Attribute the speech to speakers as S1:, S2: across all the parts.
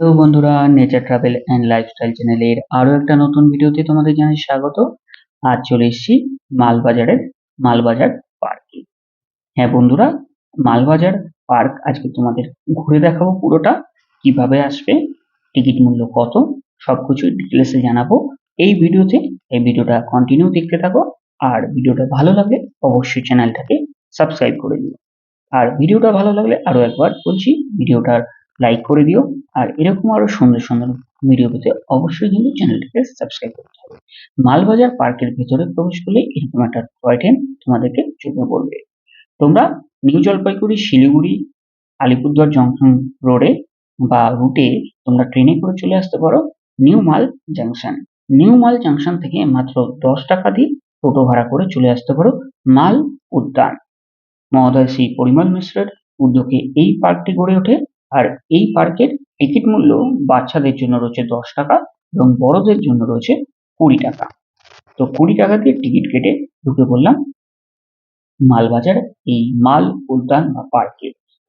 S1: তো বন্ধুরা nature travel and lifestyle চ্যানেলের আরও একটা নতুন ভিডিওতে তোমাদের জানাই স্বাগত। আজ চলে এসেছি মালবাজারের মালবাজার পার্কে। হ্যাঁ বন্ধুরা, মালবাজার পার্ক আজকে তোমাদের ঘুরে দেখাবো পুরোটা, কীভাবে আসবে, টিকিট মূল্য কত সবকিছু ডিটেলসে জানাব। এই ভিডিওতে, এই ভিডিওটা কন্টিনিউ দেখতে থাকো, আর ভিডিওটা ভালো লাগলে অবশ্যই চ্যানেলটাকে সাবস্ক্রাইব করে দিও। আর ভিডিওটা ভালো লাগলে আরও একবার বলছি, ভিডিওটার লাইক করে দিও। আর এরকম আরও সুন্দর সুন্দর ভিডিও পেতে অবশ্যই কিন্তু চ্যানেলটিকে সাবস্ক্রাইব করতে হবে। মালবাজার পার্কের ভেতরে প্রবেশ করলে এরকম একটা টয় ট্রেন তোমাদেরকে চোখে পড়বে। তোমরা নিউ জলপাইগুড়ি, শিলিগুড়ি, আলিপুরদুয়ার জংশন রোডে বা রুটে তোমরা ট্রেনে করে চলে আসতে পারো নিউ মাল জাংশন নিউ মাল জাংশন থেকে মাত্র দশ টাকা দিয়ে টোটো ভাড়া করে চলে আসতে পারো মাল উদ্যান। মহোদয় শ্রী পরিমল মিশ্রের উদ্যোগে এই পার্কটি গড়ে ওঠে আর এই পার্কের টিকিট মূল্য বাচ্চাদের জন্য রয়েছে দশ টাকা এবং বড়দের জন্য রয়েছে কুড়ি টাকা। তো কুড়ি টাকা দিয়ে টিকিট কেটে ঢুকে পড়লাম মালবাজার, এই মাল, উদ্যান বা পার্কে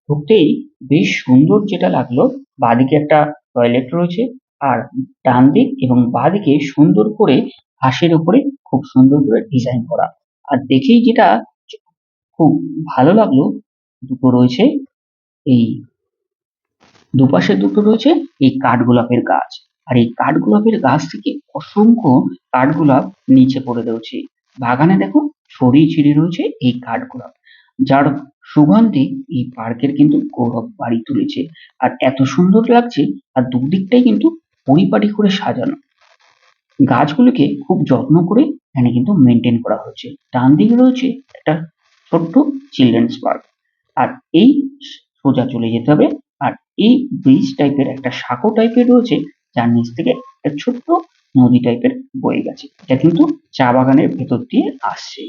S1: ঢুকতেই বেশ সুন্দর যেটা লাগল, বাদিকে একটা টয়লেট রয়েছে আর ডান দিক এবং বাদিকে সুন্দর করে হাঁসের উপরে খুব সুন্দর করে ডিজাইন করা। আর দেখেই যেটা খুব ভালো লাগল, দুটো রয়েছে এই দুপাশে দুটো রয়েছে এই কাঠগোলাপের গাছ। আর এই কাঠগোলাপের গাছ থেকে অসংখ্য কাঠগোলাপ নিচে পড়ে রয়েছে। বাগানে দেখো ছড়িয়ে ছিড়িয়ে রয়েছে এই কাঠগোলাপ যার সুগন্ধে এই পার্কের কিন্তু গৌরব বাড়ি তুলেছে। আর এত সুন্দর লাগছে আর দুদিকটাই কিন্তু পরিপাটি করে সাজানো। গাছগুলিকে খুব যত্ন করে এখানে কিন্তু মেনটেন করা হচ্ছে ডান দিকে রয়েছে একটা ছোট্ট চিলড্রেন্স পার্ক আর এই সোজা চলে যেতে হবে আর এই ব্রিজ টাইপের একটা সাঁকো টাইপের রয়েছে, যার নিচ থেকে একটা ছোট্ট নদী টাইপের বয়ে গেছে যা কিন্তু চা বাগানের ভেতর দিয়ে আসছে।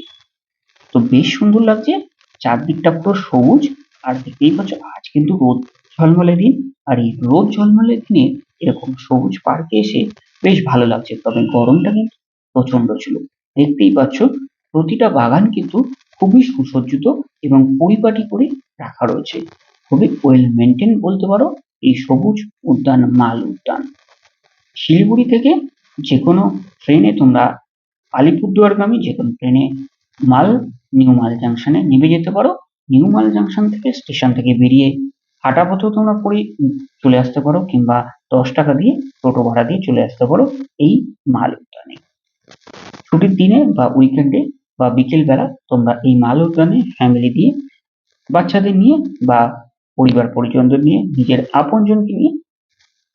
S1: তো বেশ সুন্দর লাগছে, চারদিকটা পুরো সবুজ, আর দেখতেই পাচ্ছ আজ কিন্তু রোদ ঝলমলে দিন, আর এই রোদ ঝলমলে দিনে এরকম সবুজ পার্কে এসে বেশ ভালো লাগছে, তবে গরমটা কিন্তু প্রচণ্ড ছিল। দেখতেই পাচ্ছ, প্রতিটা বাগান কিন্তু খুবই সুসজ্জিত এবং পরিপাটি করে রাখা রয়েছে। খুবই ওয়েল মেনটেন বলতে পারো, এই সবুজ উদ্যান, মাল উদ্যান। শিলিগুড়ি থেকে যে কোনো ট্রেনে তোমরা আলিপুরদুয়ারগামী যে কোনো ট্রেনে মাল নিউ মাল জাংশনে নেমে যেতে পারো। নিউ মাল জাংশন থেকে স্টেশন থেকে বেরিয়ে হাঁটা পথেও তোমরা পরে চলে আসতে পারো কিংবা দশ টাকা দিয়ে টোটো ভাড়া দিয়ে চলে আসতে পারো এই মাল উদ্যানে। ছুটির দিনে বা উইকেন্ডে বা বিকেল বেলা তোমরা এই মাল উদ্যানে ফ্যামিলি দিয়ে বাচ্চাদের নিয়ে বা পরিবার পরিজনদের নিয়ে, নিজের আপনজনকে নিয়ে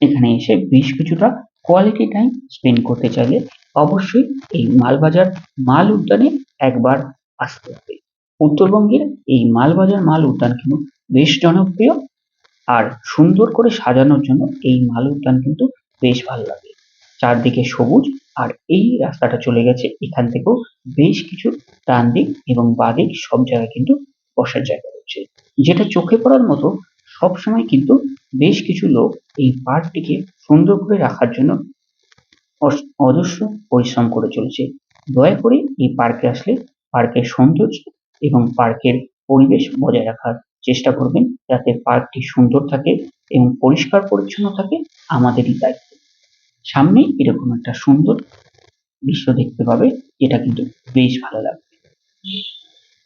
S1: এখানে এসে বেশ কিছুটা কোয়ালিটি টাইম স্পেন্ড করতে চাইলে অবশ্যই এই মালবাজার মাল উদ্যানে একবার আসতে হবে। উত্তরবঙ্গের এই মালবাজার মাল উদ্যান কিন্তু বেশ জনপ্রিয় আর সুন্দর করে সাজানোর জন্য এই মাল উদ্যান কিন্তু বেশ ভালো লাগে। চারদিকে সবুজ আর এই রাস্তাটা চলে গেছে, এখান থেকেও বেশ কিছু ডান দিক এবং বাদিক সব জায়গায় কিন্তু বসার জায়গা। যেটা চোখে পড়ার মতো, সবসময় কিন্তু বেশ কিছু লোক এই পার্কটিকে সুন্দর করে রাখার জন্য অজস্র পরিশ্রম করে চলেছে। দয়া করে এই পার্কে আসলে পার্কের সৌন্দর্য এবং পার্কের পরিবেশ বজায় রাখার চেষ্টা করবেন যাতে পার্কটি সুন্দর থাকে এবং পরিষ্কার পরিচ্ছন্ন থাকে আমাদেরই দায়িত্ব। সামনে এরকম একটা সুন্দর দৃশ্য দেখতে পাবে, যেটা কিন্তু বেশ ভালো লাগবে।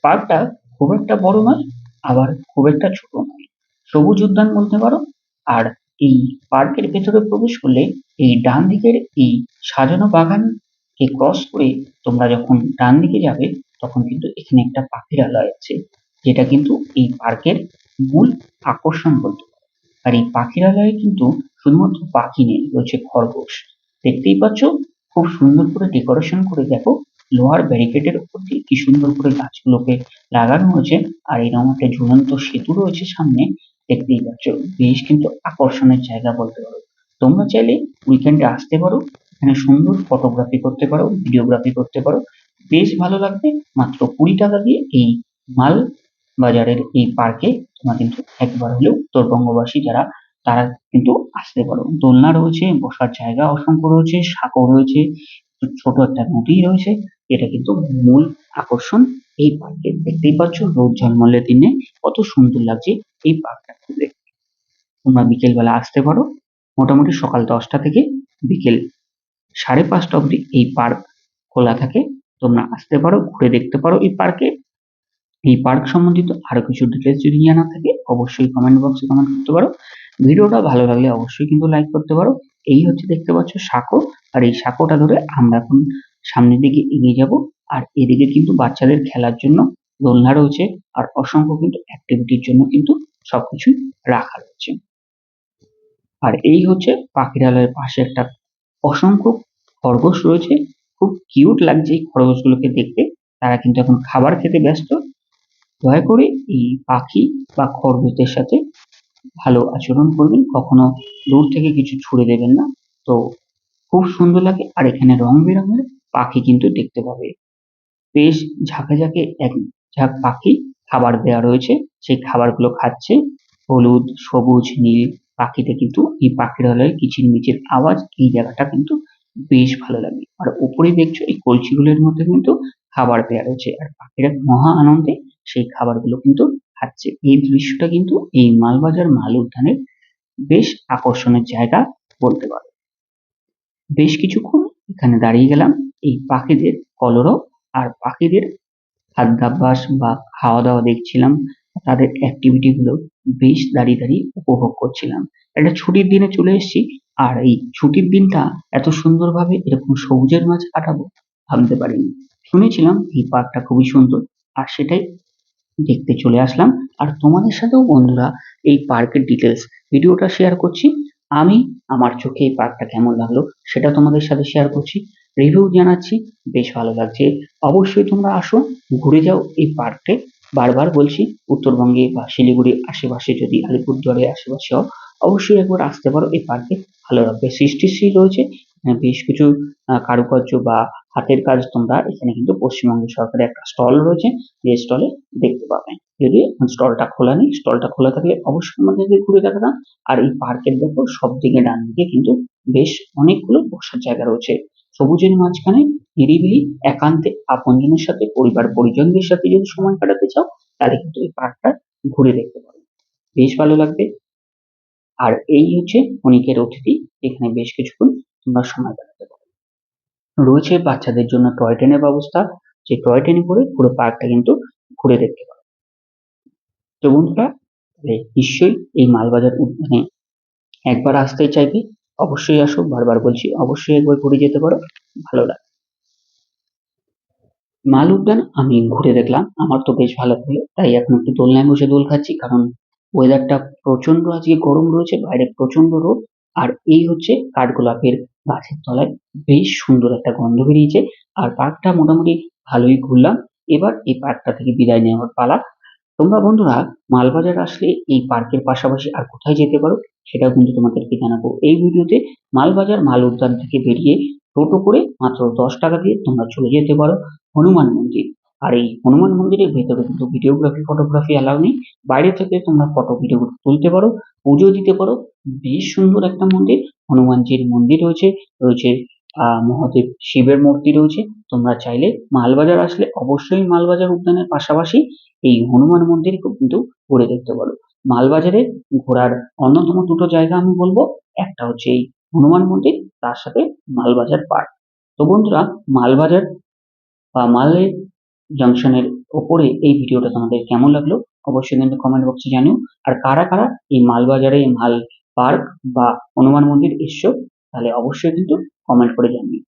S1: পার্কটা খুব একটা বড় নয় আবার খুব একটা ছোট নয়। সবুজ উদ্যান বলতে পারো। আর এই পার্কের ভেতরে প্রবেশ করলে এই ডান দিকের এই সাজানো বাগানকে ক্রস করে তোমরা যখন ডান দিকে যাবে, তখন কিন্তু এখানে একটা পাখিরালয় আছে যেটা কিন্তু এই পার্কের মূল আকর্ষণ বলতে আর এই পাখিরালয়ে কিন্তু শুধুমাত্র পাখি নেই, রয়েছে খরগোশ। দেখতেই পাচ্ছ? খুব সুন্দর করে ডেকোরেশন করে দেখো লোহার ব্যারিকেডের উপর দিয়ে কি সুন্দর করে গাছগুলোকে লাগানো হয়েছে। আর এরকম একটা ঝুলন্ত সেতু রয়েছে সামনে, দেখতেই পাচ্ছ। বেশ কিন্তু আকর্ষণের জায়গা বলতে পারো। তোমরা চাইলে উইকেন্ডে আসতে পারো, এখানে সুন্দর ফটোগ্রাফি করতে পারো ভিডিওগ্রাফি করতে পারো। বেশ ভালো লাগবে, মাত্র কুড়ি টাকা দিয়ে এই মাল বাজারের এই পার্কে তোমরা কিন্তু একবার হলেও উত্তরবঙ্গবাসী যারা, তারা কিন্তু আসতে পারো। দোলনা রয়েছে, বসার জায়গা অসংখ্য রয়েছে, সাঁকো রয়েছে ছোট একটা নদী রয়েছে। এটা কিন্তু মূল আকর্ষণ এই পার্কে দেখতেই পাচ্ছ, রোদ ঝলমলে দিনে। কত সুন্দর লাগছে এই পার্কটা দেখতে। তোমরা বিকেল বেলা আসতে পারো। মোটামুটি সকাল দশটা থেকে বিকেল সাড়ে পাঁচটা অবধি এই পার্ক খোলা থাকে। তোমরা আসতে পারো, ঘুরে দেখতে পারো এই পার্কে এই পার্ক সম্বন্ধিত আরও কিছু ডিটেলস যদি জানা থাকে, অবশ্যই কমেন্ট বক্সে কমেন্ট করতে পারো। ভিডিওটা ভালো লাগলে অবশ্যই কিন্তু লাইক করতে পারো। এই হচ্ছে দেখতে পাচ্ছ সাঁকো আর এই সাঁকোটা ধরে আমরা এখন সামনের দিকে এগিয়ে যাব। আর এদিকে কিন্তু বাচ্চাদের খেলার জন্য দোলনা রয়েছে। আর অসংখ্য কিন্তু অ্যাক্টিভিটির জন্য কিন্তু সবকিছুই রাখা রয়েছে। আর এই হচ্ছে পাখিরালয়ের পাশে একটা অসংখ্য খরগোশ রয়েছে। খুব কিউট লাগছে এই খরগোশগুলোকে দেখতে। তারা কিন্তু এখন খাবার খেতে ব্যস্ত। দয়া করে এই পাখি বা খরগোশদের সাথে ভালো আচরণ করবেন, কখনো দূর থেকে কিছু ছুড়ে দেবেন না। তো খুব সুন্দর লাগে। আর এখানে রং বেরঙের পাখি কিন্তু দেখতে পাবে। বেশ ঝাঁকে ঝাঁকে এক ঝাঁক পাখি খাবার দেওয়া রয়েছে। সেই খাবারগুলো খাচ্ছে। হলুদ, সবুজ, নীল পাখিতে কিন্তু এই পাখিরালয়ে কিচিরমিচির আওয়াজ এই জায়গাটা কিন্তু বেশ ভালো লাগে। আর উপরে দেখছ এই কলসিগুলোর মধ্যে কিন্তু খাবার দেওয়া রয়েছে। আর পাখিরা মহা আনন্দে সেই খাবারগুলো কিন্তু খাচ্ছে এই দৃশ্যটা কিন্তু এই মালবাজার মাল উদ্যানের বেশ আকর্ষণের জায়গা বলতে পারো। বেশ কিছুক্ষণ এখানে দাঁড়িয়ে গেলাম। এই পাখিদের কলরব আর পাখিদের খাদ্যাভ্যাস বা খাওয়া দাওয়া দেখছিলাম। তাদের অ্যাক্টিভিটি গুলো বেশ দাঁড়িয়ে দাঁড়িয়ে উপভোগ করছিলাম। একটা ছুটির দিনে চলে এসেছি আর এই ছুটির দিনটা এত সুন্দরভাবে এরকম সবুজের মাঝে কাটাবো ভাবতে পারিনি। শুনেছিলাম এই পার্কটা খুবই সুন্দর আর সেটাই দেখতে চলে আসলাম। আর তোমাদের সাথেও বন্ধুরা এই পার্কের ডিটেলস ভিডিওটা শেয়ার করছি। আমি, আমার চোখে এই পার্কটা কেমন লাগল সেটা তোমাদের সাথে শেয়ার করছি। রিভিউ জানাচ্ছি, বেশ ভালো লাগছে। অবশ্যই তোমরা আসো, ঘুরে যাও এই পার্কে বারবার বলছি, উত্তরবঙ্গে বা শিলিগুড়ির আশেপাশে যদি আলিপুরদুয়ারের আশেপাশে হও অবশ্যই একবার আসতে পারো এই পার্কে। ভালো লাগবে। সৃষ্টিশ্রী রয়েছে বেশ কিছু কারুকার্য বা হাতের কাজ তোমরা এখানে কিন্তু পশ্চিমবঙ্গ সরকারের একটা স্টল রয়েছে। যে স্টলে দেখতে পাবে। যদি স্টলটা খোলা নেই স্টলটা খোলা থাকলে অবশ্যই আমাদেরকে ঘুরে দেখাতাম। আর এই পার্কের দেখো সব দিকে ডান দিকে কিন্তু বেশ অনেকগুলো বসার জায়গা রয়েছে। সবুজের মাঝখানে নিরিবিলি, একান্তে আপনজনের সাথে, পরিবার পরিজনদের সাথে যদি সময় কাটাতে চাও, তাহলে কিন্তু এই পার্কটা ঘুরে দেখতে পারো। বেশ ভালো লাগবে। আর এই হচ্ছে অনিকের অতিথি। এখানে বেশ কিছুক্ষণ তোমরা সময় কাটাতে পারো। রয়েছে বাচ্চাদের জন্য টয় ট্রেনের ব্যবস্থা। যে টয় ট্রেনে করে পুরো পার্কটা কিন্তু ঘুরে দেখতে পারো। তো বন্ধুরা, তাহলে নিশ্চয়ই এই মালবাজার উদ্যানে একবার আসতে চাইবে, অবশ্যই আসো, বারবার বলছি, অবশ্যই একবার ঘুরে যেতে পারো, ভালো লাগে মাল উদ্যান আমি ঘুরে দেখলাম, আমার তো বেশ ভালো লাগল তাই এখন একটু দোলনায় বসে দোল খাচ্ছি, কারণ ওয়েদারটা প্রচণ্ড আজকে গরম রয়েছে, বাইরে প্রচণ্ড রোদ, আর এই হচ্ছে কাঠগোলাপের গাছের তলায় বেশ সুন্দর একটা গন্ধ বেরিয়েছে। আর পার্কটা মোটামুটি ভালোই ঘুরলাম। এবার এই পার্কটা থেকে বিদায় নেওয়ার পালা। তোমরা বন্ধুরা, মালবাজার আসলে এই পার্কের পাশাপাশি আর কোথায় যেতে পারো সেটাও কিন্তু তোমাদেরকে জানাব। এই ভিডিওতে মালবাজার মাল উদ্যান থেকে বেরিয়ে টোটো করে মাত্র দশ টাকা দিয়ে তোমরা চলে যেতে পারো হনুমান মন্দির। আর এই হনুমান মন্দিরের ভেতরে কিন্তু ভিডিওগ্রাফি, ফটোগ্রাফি অ্যালাউ নেই। বাইরে থেকে তোমরা ফটো, ভিডিও তুলতে পারো, পুজো দিতে পারো। বেশ সুন্দর একটা মন্দির। হনুমানজির মন্দির রয়েছে রয়েছে আহ মহাদেব শিবের মূর্তি রয়েছে। তোমরা চাইলে মালবাজার আসলে অবশ্যই মালবাজার উদ্যানের পাশাপাশি এই হনুমান মন্দির কিন্তু ঘুরে দেখতে পারো। মালবাজারে ঘোরার অন্যতম দুটো জায়গা আমি বলব, একটা হচ্ছে এই হনুমান মন্দির, তার সাথে মালবাজার পার্ক। তো বন্ধুরা, মালবাজার বা মালের জাংশনের ওপরে এই ভিডিওটা তোমাদের কেমন লাগল, অবশ্যই কিন্তু কমেন্ট বক্সে জানিও। আর কারা কারা এই মালবাজারে মাল পার্ক বা হনুমান মন্দির এসছো তাহলে অবশ্যই কিন্তু কমেন্ট করে জানিও।